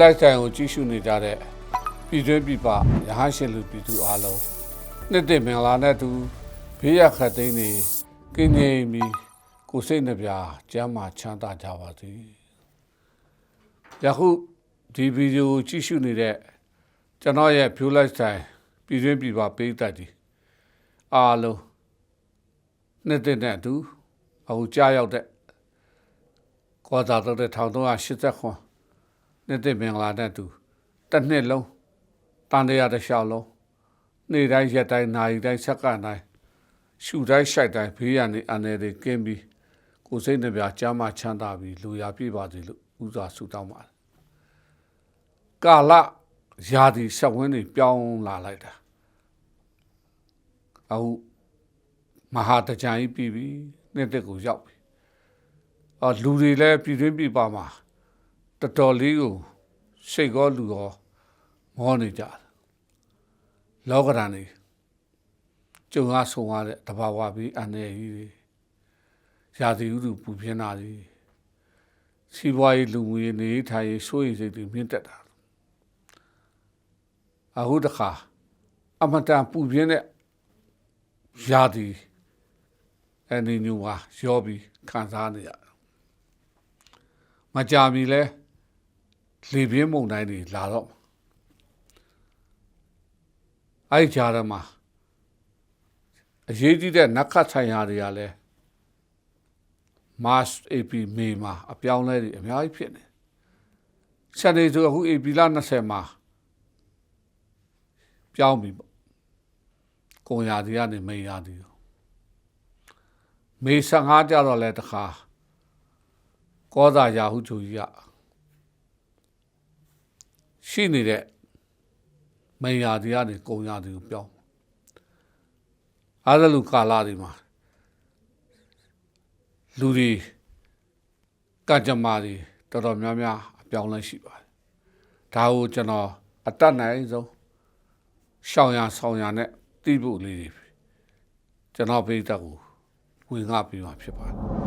လိုက်ဆိုင်ကိုကြည့်ရှုနေကြတဲ့ပြည်တွင်းပြည်ပရဟန်းရှင်လူပြည်သူအားလုံးနှစ်သိမ့်မင်္ဂလာနဲ့တူဘေးရခတ်သိမ်းနေကင်းငြိမ်ပြီးကိုယ်စိတ်နှပြကျမ်းမာချမ်းသာကြပါစေယခုဒီဗီဒီယိုကိုကြည့်ရှုနေတဲ့ကျွန်တော်ရဲ့ view lifestyle ပြည်တွင်းပြည်ပပေးတတ်ဒီအားလုံးနှစ်သိမ့်နဲ့အတူအခုကြားရောက်တဲ့ကောသာတော့တဲ့1380ခွ န်နှစ်သိမ့်မင်္ဂလာနဲ့အတူတစ်နှစ်လုံးတန်တရားတစ်လျှောက်လုံးနေ့တိုင်းရက်တိုင်းနာရီတိုင်းစက္ကန့်တိုင်းရှူတိုင်းရှိုက်တိုင်းဘေးရန်နေအနေတွေကင်းပြီးကိုယ်စိတ်နှပြကျမ်းမာချမ်းသာပြီးလူရပြည့်ပါစေလို့ဥစွာဆုတောင်းပါတယ်ကာလရာသီဆက်ဝင်းတွေပြောင်းလာလိုက်တာအခုမဟာတကြံကြီးပြီးပြီနှစ်သက်ကိုရောက်ပြီအော်လူတွေလည်းပြည်တွင်းပြည်ပမှာ တော်တော်လေးကိုစိတ်ကောလူရောမောနေကြတယ်လောကဓာတ်နေကျုံအားဆုံရတဲ့တဘာဝပြီးအနေကြီးတွေရာသီဥတုပူပြင်းတာတွေစီးပွားရေးလူမှုရေးနေထိုင်ရေးစိုးရိမ်စိတ်တွေမြင့်တက်တာအခုတခါအမတန်ပူပြင်းတဲ့ရာသီအနေညူဟာရောပြီးခံစားနေရတယ်မကြာမီလဲ လေပြင်းမုန်တိုင်းတွေလာတော့အဲ့ဒီကြားထဲမှာအရေးကြီးတဲ့နက္ခတ်ဆိုင်ရာတွေကလည်း Mars AP မေမှာအပြောင်းလဲတွေအများကြီးဖြစ်နေစနေဆိုအခု AP လ20မှာပြောင်းပြီပေါ့ကုံရာဒီကနေမေရာဒီမေ15ကြတော့လဲတခါကောသာယာဟုချူကြီးက ရှိနေတဲ့မေယာဒီကနေကုံရာဒီကိုပြောင်းအားသလူကာလာဒီမှာလူတွေကကြမ္မာတွေတော်တော်များများအပြောင်းလဲရှိပါတယ်ဒါကိုကျွန်တော်အတတ်နိုင်ဆုံးရှောင်ရဆောင်ရနဲ့တိဖို့လေးတွေကျွန်တော်ပြိတ္တကိုဝင်ငါပြီးမှဖြစ်ပါတယ်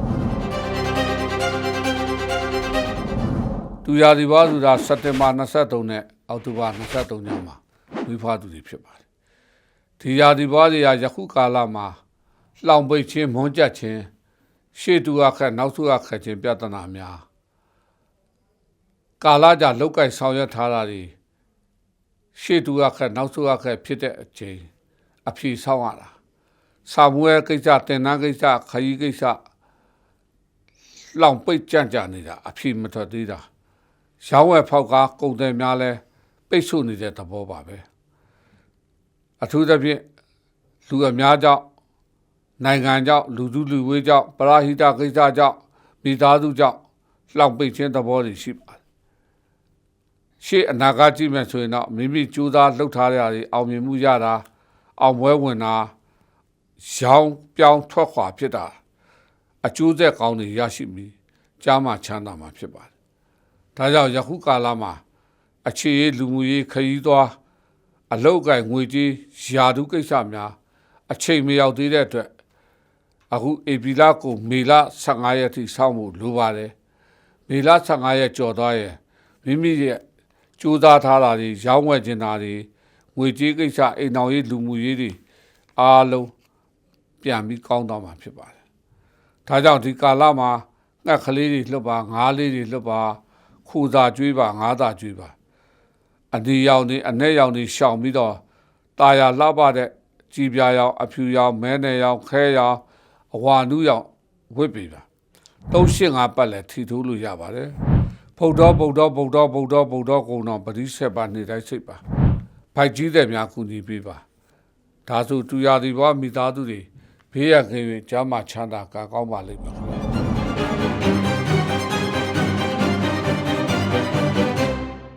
သူရာဒီပါဆိုတာစက်တင်ဘာ23နဲ့အောက်တိုဘာ23ညမှာဝိဖားသူတွေဖြစ်ပါတယ်ဒီရာဒီပါတွေကယခုကာလမှာလောင်ပိတ်ခြင်းမွန်းကြက်ခြင်းရှေ့တူအခက်နောက်သူအခက်ခြင်းပြဿနာများကာလကြာလောက်ကိုက်ဆောင်ရွက်ထားတာတွေရှေ့တူအခက်နောက်သူအခက်ဖြစ်တဲ့အချိန်အဖြေဆောင်ရတာစာမွေးကိစ္စတင်နန်းကိစ္စခရီးကိစ္စလောင်ပိတ်ကြံ့ကြနေတာအဖြေမထွက်သေးတာ ရောင်းဝယ်ဖောက်ကားကုန်တယ်များလဲပိတ်ဆို့နေတဲ့သဘောပါပဲအထူးသဖြင့်လူအများကြောင့်နိုင်ငံကြောင့်လူစုလူဝေးကြောင့်ပရာဟိတကိစ္စကြောင့်မိသားစုကြောင့်လောင်ပိတ်ခြင်းသဘောတွေရှိပါတယ်ရှေ့အနာဂတ်ကြည့်မယ်ဆိုရင်တော့မိမိကြိုးစားလှုပ်ထားတဲ့အရာတွေအောင်မြင်မှုရတာအောင်ပွဲဝင်တာရောင်းပြောင်းထွက်ခွာဖြစ်တာအကျိုးဆက်ကောင်းတွေရရှိပြီးကြားမှချမ်းသာမှာဖြစ်ပါတယ်။ ဒါကြောင့်ယခုကာလမှာအခြေရေးလူမှုရေးခရီးသွားအလောက်ကိုင်ငွေကြေးယာဓုကိစ္စများအချိန်မရောက်သေးတဲ့အတွက်အခုဧပြီလကိုမေလ15ရက်ထိစောင့်ဖို့လိုပါတယ်။မေလ15ရက်ကျော်သွားရင်မိမိရဲ့ကြိုးစားထားတာတွေရောင်းဝယ်ခြင်းတာတွေငွေကြေးကိစ္စအိမ်တော်ရေးလူမှုရေးတွေအားလုံးပြန်ပြီးကောင်းတော့မှာဖြစ်ပါတယ်။ဒါကြောင့်ဒီကာလမှာငှက်ကလေးတွေလွတ်ပါငါးလေးတွေလွတ်ပါ ခူသာကျွေးပါငါးသာကျွေးပါအဒီရောင်တွေအနဲ့ရောင်တွေရှောင်ပြီးတော့ตาရလှပတဲ့ကြည်ပြာရောင်အဖြူရောင်မဲနယ်ရောင်ခဲရောင်အဝါနုရောင်ဝစ်ပြီပါ385ပတ်လည်းထီထိုးလို့ရပါတယ်ဗုဒ္ဓဗုဒ္ဓဗုဒ္ဓဗုဒ္ဓဗုဒ္ဓကုံတော်ပရိဆက်ပါနေတိုင်းစိတ်ပါဘိုက်ကြီးတဲ့များကူညီပေးပါဒါဆိုတူရသည်ဘဝမိသားစုတွေဘေးရခင်ရင်ကြားမှာချမ်းသာကကောင်းပါလိမ့်မယ်ခင်ဗျာ